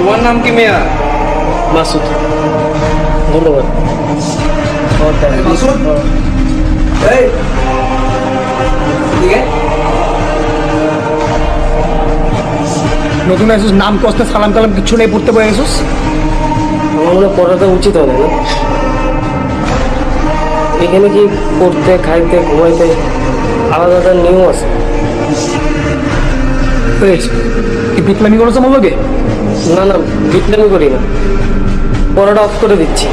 তোমার নাম কি মেয়া? মাসুদ। ধন্যবাদ। মাসুদ? এই। ঠিক আছে নতুন আসিস নাম কষ্টে সালাম কালাম কিছু নেই পড়তে পারে আসিস আমার মনে পড়াটা উচিত হবে না। এখানে কি পড়তে খাইতে ঘুমাইতে আলাদা আলাদা নিয়ম আছে? কি পিটলামি করেছে আমার লগে না না বিটলামি করি না। পরোটা অফ করে দিচ্ছি।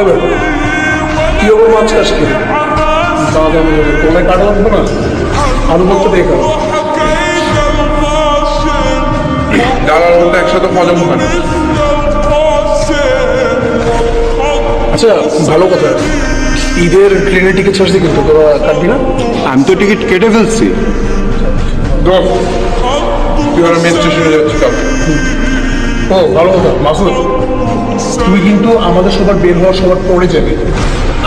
হবে কি মাছ কাজকে দাদা কোলে না? আলু ভক্ত দিয়ে কাটা একসাথে আচ্ছা ভালো কথা। ঈদের ট্রেনের টিকিট ছাড়ছি কিন্তু তোরা কাটবি না? আমি তো টিকিট কেটে ফেলছি। ও ভালো কথা। মাসুদ তুই কিন্তু আমাদের সবার বের হওয়ার সবার পরে যাবে।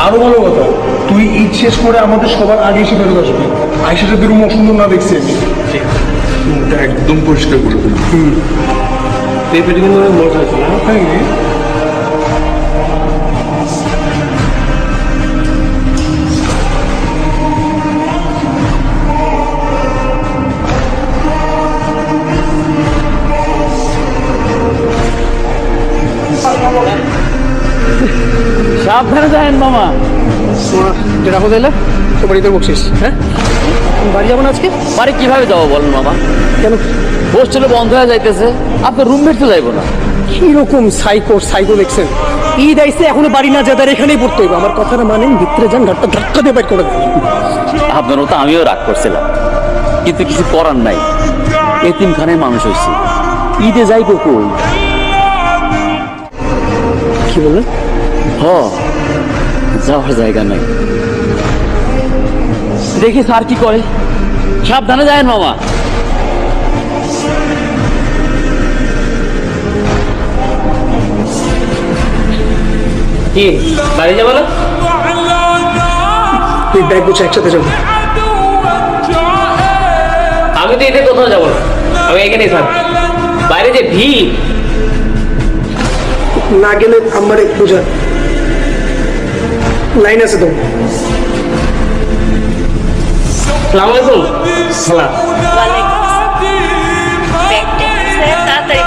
আরও ভালো কথা তুই ঈদ শেষ করে আমাদের সবার আগে এসে ফেরত আসবি। আইসা সাথে রুম অসুন্দর না দেখছি। আমি একদম পরিষ্কার করে দেবে পেঁপেটা কিন্তু মজা আছে না? সাবধানে যাবেন মামা। যেটা এলে তোমার ঈদের বকছিস হ্যাঁ? বাড়ি যাব না আজকে? বাড়ি কীভাবে যাব বলেন মামা? কেন? হোস্টেলে বন্ধ হয়ে যাইতেছে আপনার রুমমেট তো যাইবো না। কীরকম সাইকো সাইকো দেখছেন? ঈদ আইসে এখনও বাড়ি না যাদের এখানেই পড়তে হইবে। আমার কথাটা মানেন ভিতরে যান ঘাটটা ধাক্কা দিয়ে বের করে দেন। আপনার মতো আমিও রাগ করছিলাম কিন্তু কিছু করার নাই। এতিমখানের মানুষ হয়েছি ঈদে যাইবো কই? কি বললেন? হ যাওয়ার জায়গা নাই। দেখি স্যার কি করে। সাবধানে যায় মামা কি বাড়ি যাব না? তুই ব্যাগ গুছে একসাথে যাব। আমি তো এতে কোথাও যাব না। আমি এখানেই থাকব বাইরে যে ভিড়। না গেলে আমার বুঝান লাইন আছে তো। সালাম আলাইকুম। সালাম। তাড়াতাড়ি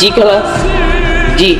जी कला जी।